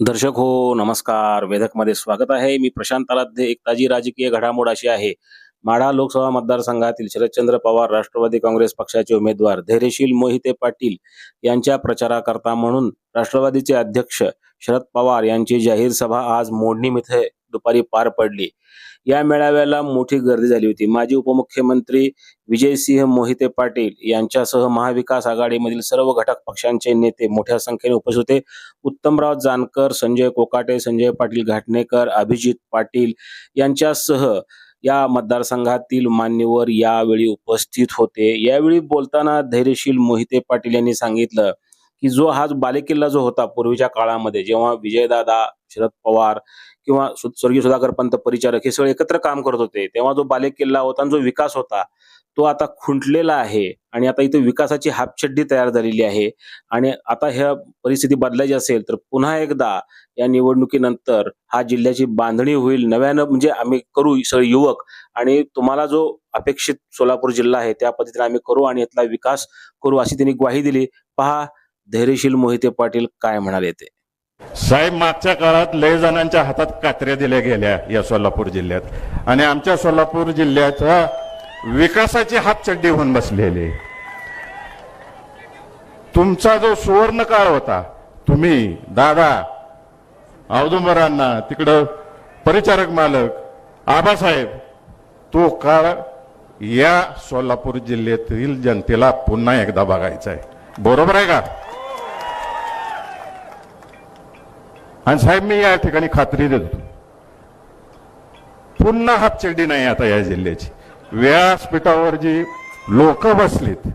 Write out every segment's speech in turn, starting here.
दर्शक हो नमस्कार. वेधकमध्ये स्वागत आहे. मी प्रशांत आराध्य एक ताजी राजकीय घडामोड अशी आहे. माढा लोकसभा मतदारसंघातील शरदचंद्र पवार राष्ट्रवादी काँग्रेस पक्षाचे उमेदवार धैर्यशील मोहिते पाटील यांच्या प्रचाराकरता म्हणून राष्ट्रवादीचे अध्यक्ष शरद पवार यांची जाहीर सभा आज मोडणीम इथे दुपारी पार पडली. या मेळाव्याला मोठी गर्दी झाली होती. माजी उपमुख्यमंत्री विजयसिंह मोहिते पाटील यांच्यासह महाविकास आघाडीमधील सर्व घटक पक्षांचे नेते मोठ्या संख्येने उपस्थित होते. उत्तमराव जानकर संजय कोकाटे संजय पाटील घाटणेकर अभिजित पाटील यांच्यासह या मतदारसंघातील मान्यवर यावेळी उपस्थित होते. यावेळी बोलताना धैर्यशील मोहिते पाटील यांनी सांगितलं की जो हा जो बालेकिल्ला जो होता पूर्वीच्या काळामध्ये जेव्हा विजयदादा शरद पवार किंवा स्वर्गीय सुधाकर पंत परिचारक हे सगळे एकत्र काम करत होते तेव्हा जो बालेकिल्ला होता आणि जो विकास होता तो आता खुंटलेला आहे आणि आता इथे विकासाची हापछड्डी तयार झालेली आहे आणि आता ह्या परिस्थिती बदलायची असेल तर पुन्हा एकदा या निवडणुकीनंतर हा जिल्ह्याची बांधणी होईल. नव्यानं म्हणजे आम्ही करू सगळे युवक आणि तुम्हाला जो अपेक्षित सोलापूर जिल्हा आहे त्या पद्धतीने आम्ही करू आणि यातला विकास करू अशी त्यांनी ग्वाही दिली. पहा धैर्यशील मोहिते पाटील काय म्हणाले ते? साहेब मागच्या काळात लय जणांच्या हातात कात्र्या दिल्या गेल्या या सोलापूर जिल्ह्यात. आणि आमच्या सोलापूर जिल्ह्याचा विकासाची हातचड्डी होऊन बसलेली. तुमचा जो सुवर्ण काळ होता तुम्ही दादा औदुंबरांना तिकडं परिचारक मालक आबासाहेब तो काळ या सोलापूर जिल्ह्यातील जनतेला पुन्हा एकदा बघायचा आहे बरोबर आहे का? आणि साहेब मी या ठिकाणी खात्री देतो. पुन्हा हातचड्डी नाही आता या जिल्ह्याची. व्यासपीठावर जी लोक बसलीत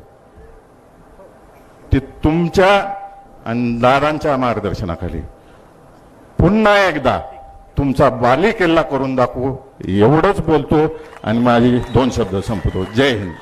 ती तुमच्या आणि दादांच्या मार्गदर्शनाखाली. पुन्हा एकदा तुमचा बाली किल्ला करून दाखवू एवढंच बोलतो आणि माझी दोन शब्द संपतो. जय हिंद.